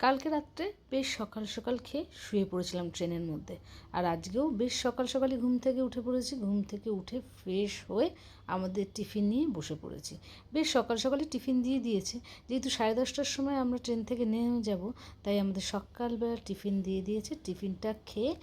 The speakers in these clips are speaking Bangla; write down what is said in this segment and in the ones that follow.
কালকে রাত্রে বেশ সকাল সকাল খেয়ে শুয়ে পড়েছিলাম ট্রেনের মধ্যে। আর আজকেও বেশ সকাল সকালই ঘুম থেকে উঠে পড়েছি। ঘুম থেকে উঠে ফ্রেশ হয়ে আমাদের টিফিন নিয়ে বসে পড়েছি। বেশ সকাল সকালে টিফিন দিয়ে দিয়েছে। যেহেতু সাড়ে দশটার সময় আমরা ট্রেন থেকে নেমে যাব, তাই আমাদের সকালবেলা টিফিন দিয়ে দিয়েছে। টিফিনটা খেয়ে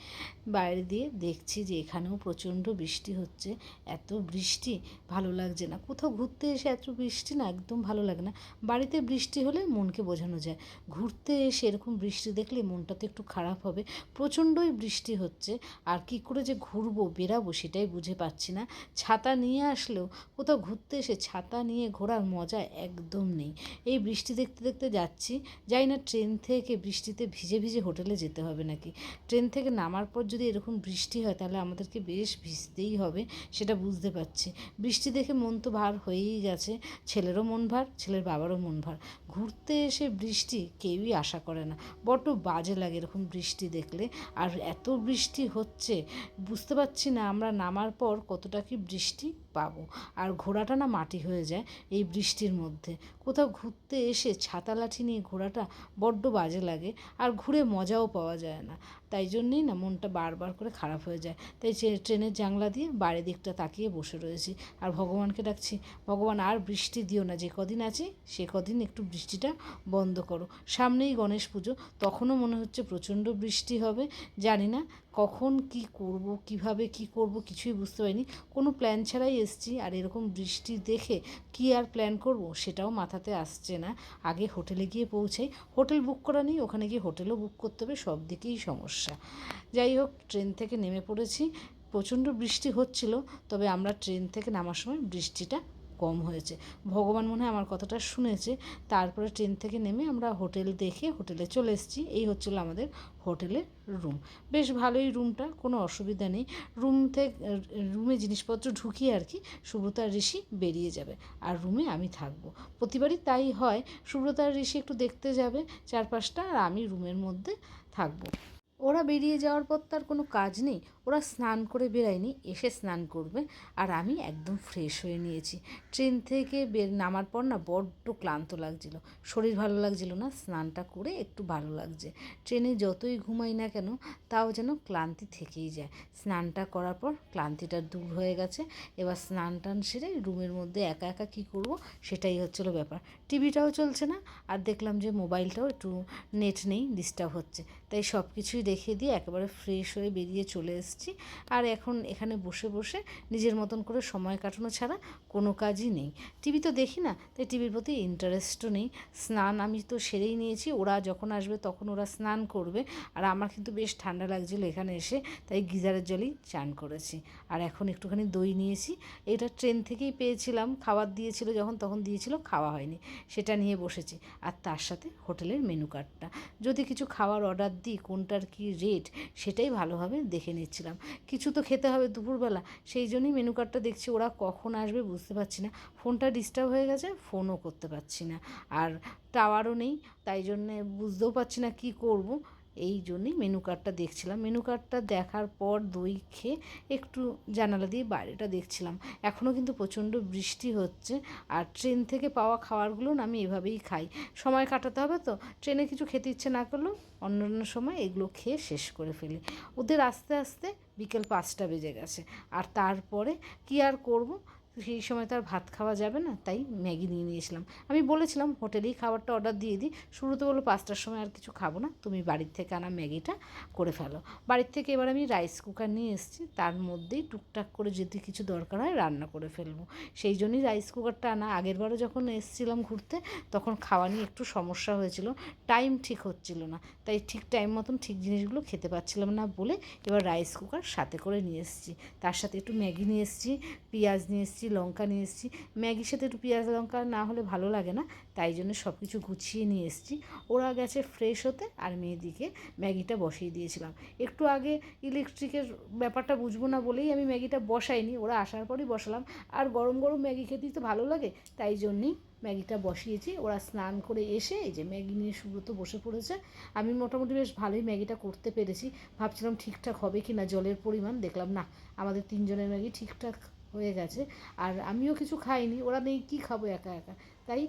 বাইরে দিয়ে দেখছি যে এখানেও প্রচণ্ড বৃষ্টি হচ্ছে। এত বৃষ্টি, ভালো লাগছে না। কোথাও ঘুরতে এসে এত বৃষ্টি না, একদম ভালো লাগে না। বাড়িতে বৃষ্টি হলে মনকে বোঝানো যায়। ঘুরতে এসে এরকম বৃষ্টি দেখলে মনটা তো একটু খারাপ হবে। প্রচণ্ডই বৃষ্টি হচ্ছে। আর কি করে যে ঘুরবো বেরাবো সেটাই বুঝে পাচ্ছি না। ছাতা নিয়ে আসলেও কোথাও ঘুরতে এসে ছাতা নিয়ে ঘোরার মজা একদম নেই। এই বৃষ্টি দেখতে দেখতে যাচ্ছি। যাই না ট্রেন থেকে বৃষ্টিতে ভিজে ভিজে হোটেলে যেতে হবে নাকি? ট্রেন থেকে নামার পর যদি এরকম বৃষ্টি হয় তাহলে আমাদেরকে বেশ ভিজতেই হবে, সেটা বুঝতে পারছি। বৃষ্টি দেখে মন তো ভার হয়েই গেছে। ছেলেরও মন ভার, ছেলের বাবারও মন ভার। ঘুরতে এসে বৃষ্টি কেউই আশা করে না। বড্ড বাজে লাগে এরকম বৃষ্টি দেখলে। আর এত বৃষ্টি হচ্ছে, বুঝতে পারছি না আমরা নামার পর কতটা কি বৃষ্টি। পাবো। আর ঘোড়াটা না মাটি হয়ে যায় এই বৃষ্টির মধ্যে। কোথাও ঘুরতে এসে ছাতা লাঠি নিয়ে ঘোড়াটা বড্ড বাজে লাগে আর ঘুরে মজাও পাওয়া যায় না। তাই জন্যেই না মনটা বারবার করে খারাপ হয়ে যায়। তাই ট্রে- ট্রেনের জানলা দিয়ে বাইরের দিকটা তাকিয়ে বসে রয়েছি। আর ভগবানকে ডাকছি, ভগবান, আর বৃষ্টি দিও না, যে কদিন আছে সে কদিন একটু বৃষ্টিটা বন্ধ করো। সামনেই গণেশ পুজো, তখনও মনে হচ্ছে প্রচণ্ড বৃষ্টি হবে, জানি না কখন কি করব, কীভাবে কি করব কিছুই বুঝতে পারিনি। কোনো প্ল্যান ছাড়াই এসছি আর এরকম বৃষ্টি দেখে কি আর প্ল্যান করব সেটাও মাথাতে আসছে না। আগে হোটেলে গিয়ে পৌঁছাই। হোটেল বুক করা নেই, ওখানে গিয়ে হোটেলও বুক করতে হবে, সব দিকেই সমস্যা। যাই হোক ট্রেন থেকে নেমে পড়েছি। প্রচণ্ড বৃষ্টি হচ্ছিল, তবে আমরা ট্রেন থেকে নামার সময় বৃষ্টিটা কম হয়েছে। ভগবান মনে হয় আমার কথাটা শুনেছে। তারপরে ট্রেন থেকে নেমে আমরা হোটেল দেখে হোটেলে চলে এসেছি। এই হচ্ছিল আমাদের হোটেলের রুম। বেশ ভালোই রুমটা, কোনো অসুবিধা নেই। রুম থেকে, রুমে জিনিসপত্র ঢুকিয়ে আর কি সুব্রতা ঋষি বেরিয়ে যাবে আর রুমে আমি থাকব। প্রতিবারই তাই হয়। সুব্রতা ঋষি একটু দেখতে যাবে চারপাশটা আর আমি রুমের মধ্যে থাকব। ওরা বেরিয়ে যাওয়ার পর তার কোনো কাজ নেই। ওরা স্নান করে বেরায়নি, এসে স্নান করবে। আর আমি একদম ফ্রেশ হয়ে নিয়েছি। ট্রেন থেকে বের, নামার পর না বড্ড ক্লান্ত লাগছিল। শরীর ভালো লাগছিল না, স্নানটা করে একটু ভালো লাগছে। ট্রেনে যতই ঘুমাই না কেন, তাও যেন ক্লান্তি থেকেই যায়। স্নানটা করার পর ক্লান্তিটা দূর হয়ে গেছে। এবার স্নান টান সেরে রুমের মধ্যে একা একা কী করব, সেটাই হচ্ছিল ব্যাপার। টিভিটাও চলছে না, আর দেখলাম যে মোবাইলটাও একটু নেট নেই ডিস্টার্ব হচ্ছে। তাই সব কিছুই রেখে দিয়ে একেবারে ফ্রেশ হয়ে বেরিয়ে চলে এসেছি। আর এখন এখানে বসে বসে নিজের মতন করে সময় কাটানো ছাড়া কোনো কাজই নেই। টিভি তো দেখি না, তাই টিভির প্রতি ইন্টারেস্টও নেই। স্নান আমি তো সেরেই নিয়েছি, ওরা যখন আসবে তখন ওরা স্নান করবে। আর আমার কিন্তু বেশ ঠান্ডা লাগছিল এখানে এসে, তাই গিজারের জলেই চান করেছি। আর এখন একটুখানি দই নিয়েছি, এটা ট্রেন থেকেই পেয়েছিলাম, খাবার দিয়েছিল যখন, তখন দিয়েছিল, খাওয়া হয়নি। সেটা নিয়ে বসেছি। আর তার সাথে হোটেলের মেনু কার্ডটা যদি কিছু খাবার অর্ডার দিই, কোনটার কি রেট সেটাই ভালোভাবে দেখে নিচ্ছিলাম। কিছু তো খেতে হবে দুপুরবেলা। সেই জন্যই মেনু কার্ডটা দেখছি, ওরা কখন আসবে বুঝতে পারছি না। ফোনটা ডিস্টার্ব হয়ে গেছে ফোনও করতে পারছি না। আর টাওয়ারও নেই, তাই জন্যে বুঝতেও পারছি না কী করব। এই জন্যই মেনু কার্ডটা দেখছিলাম। মেনু কার্ডটা দেখার পর দই খেয়ে একটু জানালা দিয়ে বাইরেটা দেখছিলাম। এখনও কিন্তু প্রচণ্ড বৃষ্টি হচ্ছে আর ট্রেন থেকে পাওয়া খাবারগুলো না আমি এভাবেই খাই। সময় কাটাতে হবে তো, ট্রেনে কিছু খেতে ইচ্ছে না করলেও অন্য অন্য সময় এগুলো খেয়ে শেষ করে ফেলি। ওদের আস্তে আস্তে বিকেল পাঁচটা বেজে গেছে। আর তারপরে কি আর করব? সেই সময় তো আর ভাত খাওয়া যাবে না, তাই ম্যাগি নিয়ে নিয়েছিলাম। আমি বলেছিলাম, হোটেলেই খাবারটা অর্ডার দিয়ে দিই। শুরুতে বলল, পাঁচটার সময় আর কিছু খাব না, তুমি বাড়ির থেকে আনা ম্যাগিটা করে ফেলো। বাড়ির থেকে এবার আমি রাইস কুকার নিয়ে এসেছি, তার মধ্যেই টুকটাক করে যদি কিছু দরকার হয় রান্না করে ফেলব। সেই জন্যই রাইস কুকারটা আনা আগেরবারও যখন এসেছিলাম ঘুরতে, তখন খাওয়া নিয়ে একটু সমস্যা হয়েছিল টাইম ঠিক হচ্ছিল না, তাই ঠিক টাইম মতন ঠিক জিনিসগুলো খেতে পাচ্ছিলাম না বলে এবার রাইস কুকার সাথে করে নিয়ে এসেছি। তার সাথে একটু ম্যাগি নিয়ে এসেছি, পেঁয়াজ নিয়ে এসেছি লঙ্কা নিয়ে এসেছি। ম্যাগির সাথে একটু পেঁয়াজ লঙ্কা না হলে ভালো লাগে না, তাই জন্য সব কিছু গুছিয়ে নিয়ে এসেছি। ওরা গেছে ফ্রেশ হতে আর মেয়েদিকে ম্যাগিটা বসিয়ে দিয়েছিলাম। একটু আগে ইলেকট্রিকের ব্যাপারটা বুঝব না বলেই আমি ম্যাগিটা বসাইনি, ওরা আসার পরই বসালাম। আর গরম গরম ম্যাগি খেতেই তো ভালো লাগে, তাই জন্যেই ম্যাগিটা বসিয়েছি। ওরা স্নান করে এসে এই যে ম্যাগি নিয়ে সুব্রত বসে পড়েছে। আমি মোটামুটি বেশ ভালোই ম্যাগিটা করতে পেরেছি। ভাবছিলাম ঠিকঠাক হবে কি না জলের পরিমাণ, দেখলাম না, আমাদের তিনজনের ম্যাগি ঠিকঠাক হয়ে গেছে। আর আমিও কিছু খাইনি। ওরা নেই কী খাব একা একা। তাই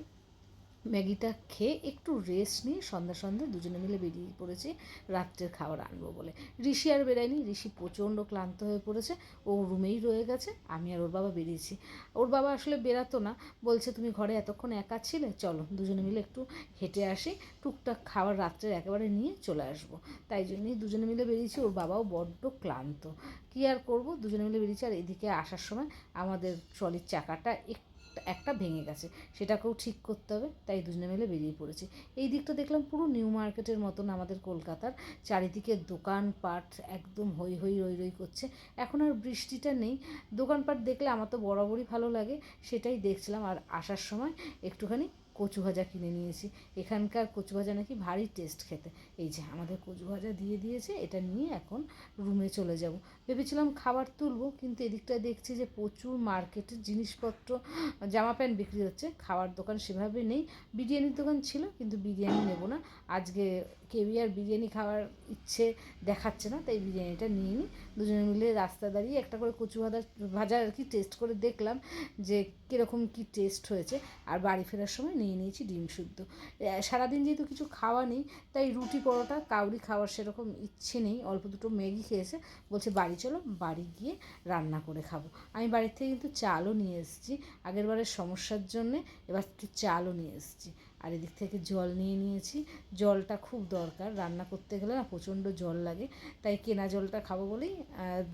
ম্যাগিটা খেয়ে একটু রেস্ট নিয়ে সন্ধ্যা সন্ধ্যা দুজনে মিলে বেরিয়ে পড়েছি রাত্রের খাবার আনব বলে। ঋষি আর বেরায়নি ঋষি প্রচণ্ড ক্লান্ত হয়ে পড়েছে, ও রুমেই রয়ে গেছে, আমি আর ওর বাবা বেরিয়েছি। ওর বাবা আসলে বেরাতো না, বলছে, তুমি ঘরে এতক্ষণ একা ছিলে, চলো দুজনে মিলে একটু হেঁটে আসি, টুকটাক খাবার রাত্রের একেবারে নিয়ে চলে আসব। তাই জন্যই দুজনে মিলে বেরিয়েছি, ওর বাবাও বড্ড ক্লান্ত। কী আর করব, দুজনে মিলে বেরিয়েছি, আর এদিকে আসার সময় আমাদের ট্রলির চাকাটা একটু একটা ভেঙে গেছে, সেটাকেও ঠিক করতে হবে, তাই দুজনে মিলে বেরিয়ে পড়েছি। এই দিকটা দেখলাম পুরো নিউ মার্কেটের মতন আমাদের কলকাতার, চারিদিকে দোকানপাট একদম হই হই রই রই করছে। এখন আর বৃষ্টিটা নেই, দোকানপাট দেখলে আমার তো বরাবরই ভালো লাগে, সেটাই দেখছিলাম, আর আসার সময় একটুখানি কচু ভাজা কিনে নিয়েছি। এখানকার কচু ভাজা নাকি ভারী টেস্ট খেতে। এই যে আমাদের কচু ভাজা দিয়ে দিয়েছে, এটা নিয়ে এখন রুমে চলে যাব। ভেবেছিলাম খাবার তুলবো, কিন্তু এদিকটা দেখছি যে প্রচুর মার্কেটের জিনিসপত্র, জামা প্যান্ট বিক্রি হচ্ছে। খাওয়ার দোকান সেভাবে নেই। বিরিয়ানির দোকান ছিল, কিন্তু বিরিয়ানি নেব না। আজকে আর বিরিয়ানি খাওয়ার ইচ্ছে দেখাচ্ছে না, তাই বিরিয়ানিটা নিয়ে নিই দুজনে মিলে রাস্তা দাঁড়িয়ে একটা করে কচু ভাজা ভাজা আর কি টেস্ট করে দেখলাম যে কীরকম কী টেস্ট হয়েছে। আর বাড়ি ফেরার সময় নিয়ে নিয়েছি ডিম শুদ্ধ সারাদিন যেহেতু কিছু খাওয়া নেই, তাই রুটি, পরোটা, কাউরি খাওয়ার সেরকম ইচ্ছে নেই। অল্প দুটো ম্যাগি খেয়েছে। বলছে, বাড়ি চলো, বাড়ি গিয়ে রান্না করে খাব। আমি বাড়ির থেকে কিন্তু চালও নিয়ে এসেছি। আগের বারের সমস্যার জন্যে এবার একটু চালও নিয়ে এসেছি। আর এদিক থেকে জল নিয়ে নিয়েছি। জলটা খুব দরকার। রান্না করতে গেলে না প্রচণ্ড জল লাগে। তাই কেনা জলটা খাব বলেই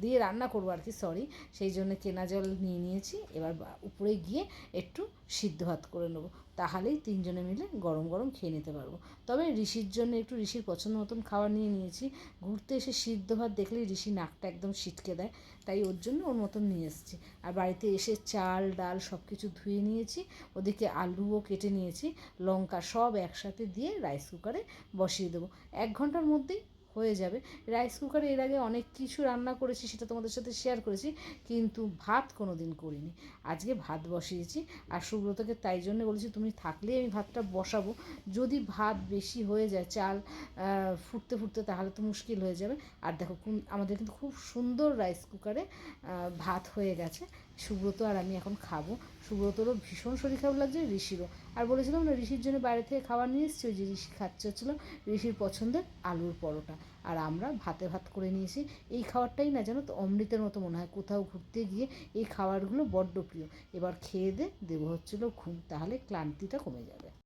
দিয়ে রান্না করব আর কি সরি সেই জন্য কেনা জল নিয়ে নিয়েছি। এবার উপরে গিয়ে একটু সিদ্ধ ভাত করে নেব। তাহলেই তিনজনে মিলে গরম গরম খেয়ে নিতে পারব। তবে ঋষির জন্য একটু ঋষির পছন্দ মতন খাবার নিয়ে নিয়েছি। ঘুরতে এসে সিদ্ধ ভাত দেখলেই ঋষি নাকটা একদম সিটকে দেয়, তাই ওর জন্য ওর মতন নিয়ে এসেছি। আর বাড়িতে এসে চাল, ডাল সব কিছু ধুয়ে নিয়েছি, ওদিকে আলুও কেটে নিয়েছি, লঙ্কা সব একসাথে দিয়ে রাইস কুকারে বসিয়ে দেবো। এক ঘণ্টার মধ্যেই হয়ে যাবে। রাইস কুকারে এর আগে অনেক কিছু রান্না করেছি, সেটা তোমাদের সাথে শেয়ার করেছি, কিন্তু ভাত কোনো দিন করিনি। আজকে ভাত বসিয়েছি, আর সুব্রতকে তাই জন্য বলেছি, তুমি থাকলেই আমি ভাতটা বসাবো। যদি ভাত বেশি হয়ে যায়, চাল ফুটতে ফুটতে তাহলে তো মুশকিল হয়ে যাবে। আর দেখো আমাদের কিন্তু খুব সুন্দর রাইস কুকারে ভাত হয়ে গেছে। সুব্রত আর আমি এখন খাব। সুব্রতরও ভীষণ শরীর খারাপ লাগছে, ঋষিরও। আর বলেছিলাম না, ঋষির জন্য বাইরে থেকে খাবার নিয়ে এসেছি, ওই যে ঋষি খাচ্ছে হচ্ছিলাম ঋষির পছন্দের আলুর পরোটা। আর আমরা ভাতে ভাত করে নিয়েছি। এই খাবারটাই না জানো তো অমৃতের মতো মনে হয়, কোথাও ঘুরতে গিয়ে এই খাবারগুলো বড্ড প্রিয়। এবার খেয়ে দে দেবো হচ্ছিল ঘুম, তাহলে ক্লান্তিটা কমে যাবে।